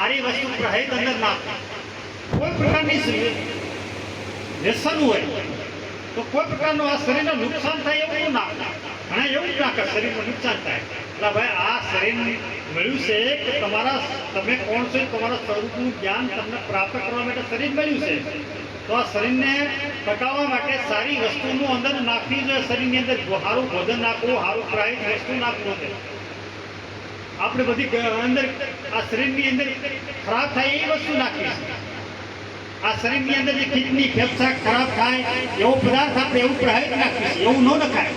સારી વસ્તુ પ્રહિત અંદર નાખતા કોઈ પ્રકારની વ્યસન હોય, તો કોઈ પ્રકારનું આ શરીરને નુકસાન થાય એવું ના ઘણા એવું જ ના કરે નુકસાન થાય. એટલે ભાઈ આ શરીર મળ્યું છે કે તમારા તમે કોણ છો તમારા સ્વરૂપનું જ્ઞાન તમને પ્રાપ્ત કરવા માટે શરીર મળ્યું છે. તો આ શરીરને ટકાવવા માટે સારી વસ્તુનું અંદર નાખવી જોઈએ. શરીરની અંદર સારું ભોજન નાખવું સારું પ્રાહિત વસ્તુ નાખવું છે. આપણે બધી ગ- અંદર આ શરીરની અંદર ખરાબ થાય એ વસ્તુ નાખવી છે આ શરીરની અંદર જે કિડની ફેફસા ખરાબ થાય એવો પદાર્થ આપણે એવું પ્રહારિત નાખીએ છીએ એવું ન નખાય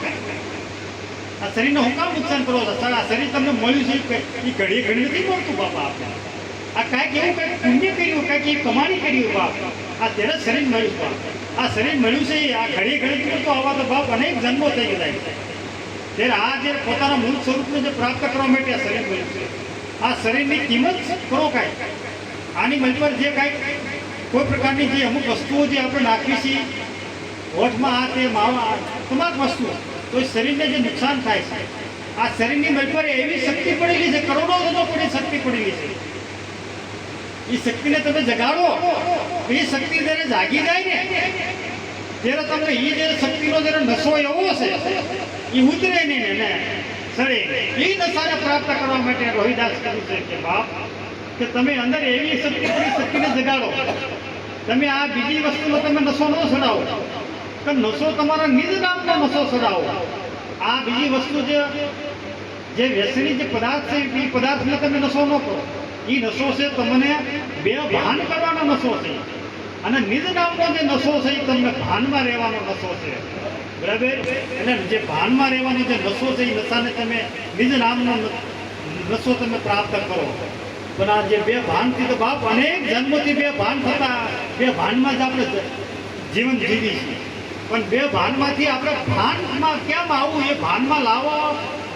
આ શરીરને હું કામ નુકસાન કરો છો સર આ શરીર તમને મળ્યું છે એ ઘડીએ ઘડી નથી મળતું બાપા આપણે આ કાંઈક એવું કંઈક પુણ્ય કર્યું કાંઈક એ કમાણી કરી બાપ આ ત્યારે જ શરીર મળ્યું બાપ આ શરીર મળ્યું છે એ આ ઘડીએ ઘડી મળતું આવા તો બાપ અનેક જન્મો થઈ ગયા છે ત્યારે આ જે પોતાના મૂળ સ્વરૂપને જે પ્રાપ્ત કરવા માટે આ શરીર મળ્યું છે. આ શરીરની કિંમત કરો કાંઈ. આની મજબૂર જે કાંઈ કોઈ પ્રકારની જે અમુક વસ્તુઓ જે આપણે નાખીએ છીએ, હોઠમાં આ તે માવા તમામ વસ્તુઓ, તો શરીરને જે નુકસાન થાય છે, આ શરીરની મજબૂર એવી શક્તિ પડેલી છે, કરોડો ગણો પડી શક્તિ પડેલી છે. એ શક્તિને તમે જગાડો, એ શક્તિ જ્યારે જાગી જાય ને, ત્યારે તમને એ જે શક્તિનો જ્યારે નશો એવો છે એ ઉતરે નહીં ને સડે એ નશાને પ્રાપ્ત કરવા માટે રોહિદાસ કહ્યું છે કે, બાપ, કે તમે અંદર એવી શક્તિ પડી, શક્તિને જગાડો. તમે આ બીજી વસ્તુનો તમે નશો ન ચડાવો તો નશો તમારા નિજ નામનો નશો ચડાવો આ બીજી વસ્તુ જે જે વ્યસની જે પદાર્થ છે એ પદાર્થને તમે નશો ન કરો. એ નશો છે તમને બે ભાન કરવાનો નશો છે. અને નિજ નામનો જે નશો છે એ તમને ભાનમાં રહેવાનો નશો છે. બરાબર? એટલે જે ભાનમાં રહેવાનો જે નશો છે એ નશાને તમે નિજ નામનો નશો તમે પ્રાપ્ત કરો. પણ આ જે બે ભાનથી તો બાપ અનેક જન્મથી બે ભાન થતા, બે ભાનમાં જ આપણે જીવન જીવી છીએ. પણ બે ભાનમાંથી આપણે ભાનમાં કેમ આવવું એ ભાનમાં લાવો,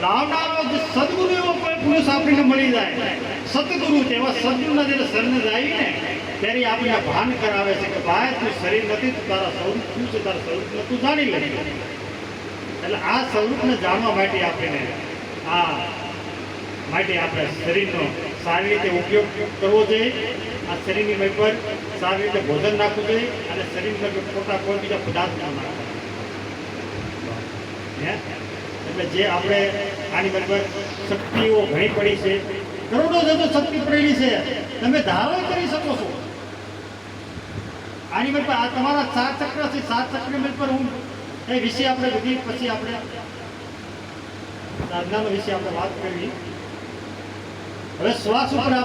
લાવનારો જે સદગુરુ એવો કોઈ પુરુષ આપણને મળી જાય. સતગુરુ છે, એવા સદગુરુના જ્યારે શરણે જાય ને ત્યારે આપણે આપણને ભાન કરાવે છે કે ભાઈ, તું શરીર નથી, તું તારા સ્વરૂપ શું છે? તારા સ્વરૂપને તું જાણી લે. એટલે આ સ્વરૂપને જાણવા માટે આપણે આ માટે આપણે શરીરનો સારી રીતે ઉપયોગ કરવો જોઈએ. આ શરીરની મેં પર સારી રીતે ભોજન રાખવું જોઈએ અને શરીરમાં જો ખોટા કોઈ બીજા પદાર્થ ના નાખવા. એટલે જે આપણે આની બરાબર શક્તિઓ ઘણી પડી છે. કરોડો જતો શક્તિ પડેલી છે. તમે ધારો કરી શકો છો. આની બરાબર આ તમારા સાત ચક્ર છે, સાત ચક્રની પર હું એ વિશે આપણે બધી પછી આપણે સાધનાનો વિશે આપણે વાત કરવી હવે શ્વાસ ઉપર